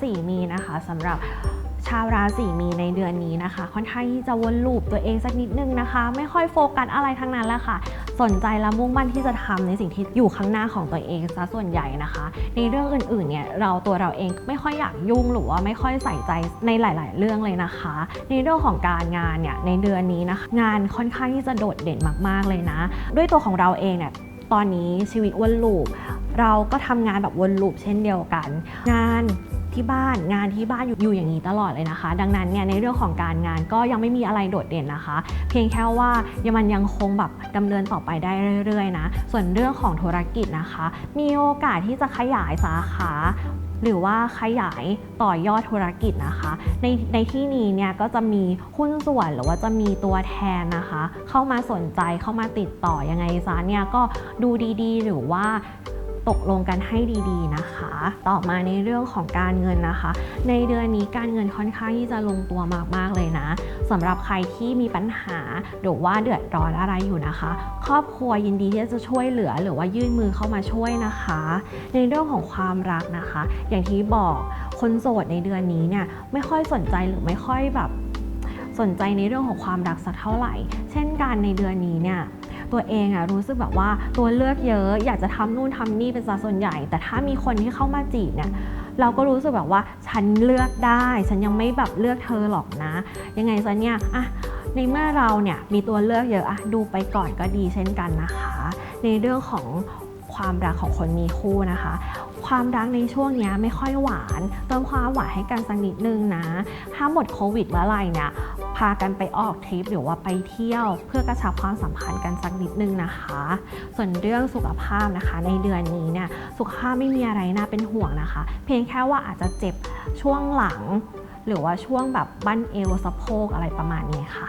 ศีมีนะคะสำหรับชาวราศีมีในเดือนนี้นะคะ ค่อนข้างที่จะวนลูปตัวเองสักนิดนึงนะคะ ไม่ค่อยโฟกัสอะไรทั้งนั้นแหละค่ะ สนใจและมุ่งมั่นที่จะทำในสิ่งที่อยู่ข้างหน้าของตัวเองซะส่วนใหญ่นะคะ ในเรื่องอื่นๆเนี่ยเราตัวเราเองไม่ค่อยอยากยุ่งหรือว่าไม่ค่อยใส่ใจในหลาย ๆ เรื่องเลยนะคะ ในเรื่องของการงานเนี่ยในเดือนนี้นะคะงานค่อนข้างที่จะโดดเด่นมากๆเลยนะ ด้วยตัวของเราเองเนี่ยตอนนี้ชีวิตวนลูปเราก็ทำงานแบบวนลูปเช่นเดียวกัน งาน ที่บ้านงานที่บ้านอยู่อยู่อย่างนี้ตลอดเลยนะคะ ดังนั้นเนี่ยในเรื่องของการงานก็ยังไม่มีอะไรโดดเด่นนะคะ เพียงแค่ว่ายังมันยังคงแบบดำเนินต่อไปได้เรื่อยๆนะส่วนเรื่องของธุรกิจนะคะ มีโอกาสที่จะขยายสาขาหรือว่าขยายต่อยอดธุรกิจนะคะ ในในที่นี้เนี่ยก็จะมีหุ้นส่วนหรือว่าจะมีตัวแทนนะคะ เข้ามาสนใจเข้ามาติดต่อยังไงซะเนี่ยก็ดูดีๆ หรือว่า ตกลงกันให้ดีๆนะคะ ต่อมาในเรื่องของการเงินนะคะ ในเดือนนี้การเงินค่อนข้างที่จะลงตัวมากๆเลยนะสำหรับใครที่มีปัญหาหรือว่าเดือดร้อนอะไรอยู่นะคะ ครอบครัวยินดีที่จะช่วยเหลือหรือว่ายื่นมือเข้ามาช่วยนะคะ ในเรื่องของความรักนะคะ อย่างที่บอกคนโสดในเดือนนี้เนี่ยไม่ค่อยสนใจหรือไม่ค่อยแบบสนใจในเรื่องของความรักสักเท่าไหร่ เช่นกันในเดือนนี้เนี่ย ตัวเองอะรู้สึกแบบว่าตัวเลือกเยอะ อยากจะทำนู่นทำนี่เป็นซะส่วนใหญ่ แต่ถ้ามีคนที่เข้ามาจีบเนี่ยเราก็รู้สึกแบบว่าฉันเลือกได้ ฉันยังไม่แบบเลือกเธอหรอกนะ ยังไงซะเนี่ยอะในเมื่อเราเนี่ยมีตัวเลือกเยอะอะดูไปก่อนก็ดีเช่นกันนะคะ ในเรื่องของความรักของคนมีคู่นะคะ ความรักในช่วงนี้ไม่ค่อยหวาน เติมความหวานให้กันสักนิดนึงนะ ถ้าหมดโควิดเมื่อไหร่เนี่ย พากันไปออกทริปหรือว่าไปเที่ยว เพื่อกระชับความสัมพันธ์กันสักนิดนึงนะคะ ส่วนเรื่องสุขภาพนะคะ ในเดือนนี้เนี่ยสุขภาพไม่มีอะไรน่าเป็นห่วงนะคะ เพียงแค่ว่าอาจจะเจ็บช่วงหลัง หรือว่าช่วงแบบบั้นเอวสะโพกอะไรประมาณนี้ค่ะ